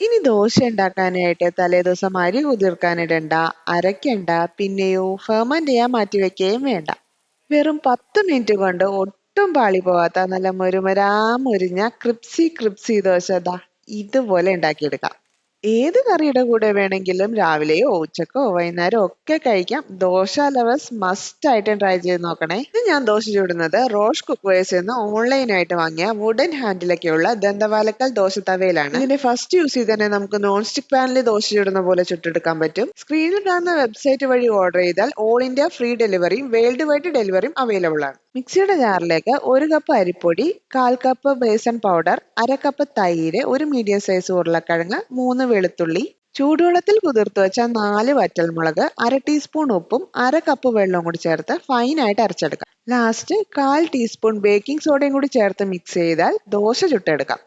ഇനി ദോശ ഉണ്ടാക്കാനായിട്ട് തലേദിവസം അരി കുതിർക്കാനിടണ്ട അരയ്ക്കണ്ട പിന്നെയോ ഫെർമെന്റ് ചെയ്യാൻ മാറ്റി വെക്കുകയും വേണ്ട. വെറും പത്ത് മിനിറ്റ് കൊണ്ട് ഒട്ടും പാളി പോവാത്ത നല്ല മുരുമരാ മുരിഞ്ഞ ക്രിപ്സി ക്രിപ്സി ദോശ ഇതാ ഇതുപോലെ ഉണ്ടാക്കിയെടുക്കാം. ഏത് കറിയുടെ കൂടെ വേണമെങ്കിലും രാവിലെയോ ഉച്ചക്കോ വൈകുന്നേരമോ ഒക്കെ കഴിക്കാം. ദോശ ലവേഴ്സ് മസ്റ്റ് ആയിട്ട് ട്രൈ ചെയ്ത് നോക്കണേ. ഇത് ഞാൻ ദോശ ചൂടുന്നത് റോഷ് കുക്ക്വേഴ്സ് എന്ന് ഓൺലൈനായിട്ട് വാങ്ങിയ വുഡൻ ഹാൻഡിലൊക്കെയുള്ള ദന്തവാലക്കൽ ദോശ തവയിലാണ്. ഇതിന്റെ ഫസ്റ്റ് യൂസ് ചെയ്ത് തന്നെ നമുക്ക് നോൺ സ്റ്റിക് പാനിൽ ദോശ ചൂടുന്ന പോലെ ചുട്ടെടുക്കാൻ പറ്റും. സ്ക്രീനിൽ കാണുന്ന വെബ്സൈറ്റ് വഴി ഓർഡർ ചെയ്താൽ ഓൾ ഇന്ത്യ ഫ്രീ ഡെലിവറിയും വേൾഡ് വൈഡ് ഡെലിവറിയും അവൈലബിൾ ആണ്. മിക്സിയുടെ ജാറിലേക്ക് ഒരു കപ്പ് അരിപ്പൊടി കാൽ കപ്പ് ബേസൺ പൗഡർ അര കപ്പ് തൈര് ഒരു മീഡിയം സൈസ് ഉരുളക്കിഴങ്ങ് മൂന്ന് വെളുത്തുള്ളി ചൂടുവെള്ളത്തിൽ കുതിർത്ത് വെച്ച നാല് വറ്റൽമുളക് അര ടീസ്പൂൺ ഉപ്പും അര കപ്പ് വെള്ളവും കൂടി ചേർത്ത് ഫൈനായിട്ട് അരച്ചെടുക്കാം. ലാസ്റ്റ് കാൽ ടീസ്പൂൺ ബേക്കിംഗ് സോഡയും കൂടി ചേർത്ത് മിക്സ് ചെയ്താൽ ദോശ ചുട്ടെടുക്കാം.